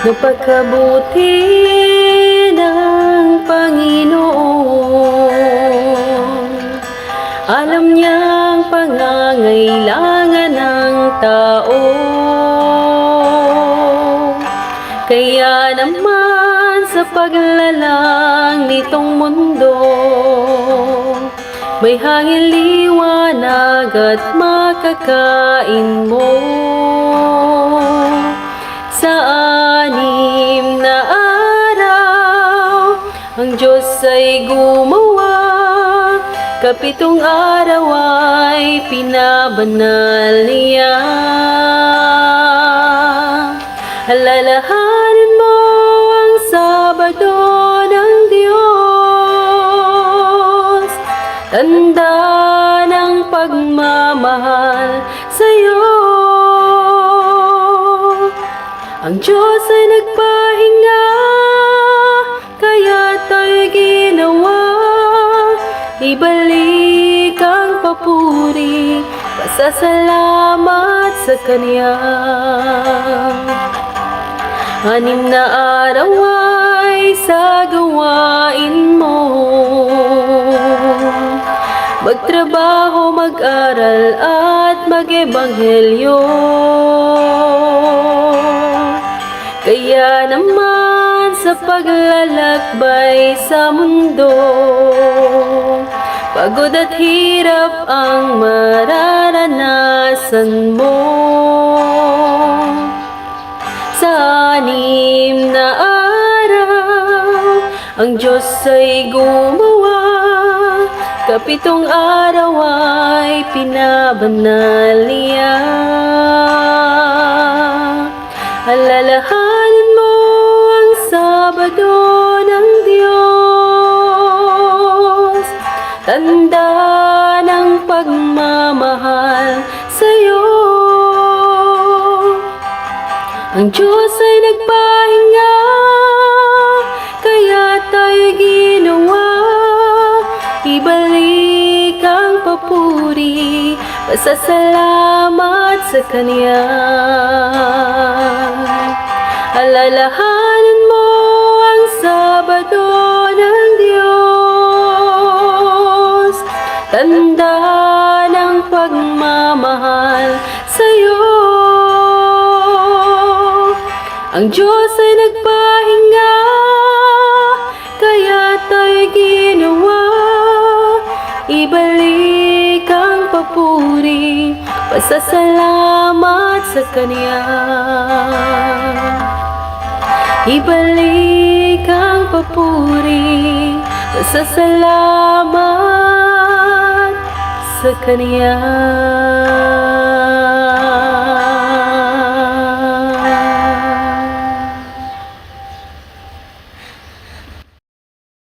Napakabuti ng Panginoon. Alam niyang pangangailangan ng tao. Kaya naman sa paglalang nitong mundo May hangin liwanag at makakain mo Ang Diyos ay gumawa Kapitong araw ay pinabanal niya. Alalahanin mo ang Sabado ng Diyos. Tanda ng pagmamahal sa'yo. Ang Diyos ay nagpahinga Ibalik ang papuri Pasasalamat sa Kanya. Anim na araw ay sa gawain mo. Magtrabaho, mag-aral at mag-ebanghelyo. Kaya naman paglalakbay sa mundo. Pagod at hirap ang mararanasan mo. Sa anim na araw Ang Diyos ay gumawa. Kapitong araw ay pinabanal niya. Alalahanin Sabado ng Diyos Tanda ng pagmamahal sa'yo. Ang Diyos ay nagpahinga Kaya tayo'y ginawa. Ibalik ang papuri Pasasalamat sa Kanya Tanda ng pagmamahal sa'yo. Ang Diyos ay nagpahinga Kaya tayo'y ginawa. Ibalik ang papuri Pasasalamat sa Kanya. Ibalik ang papuri Pasasalamat sa Kanya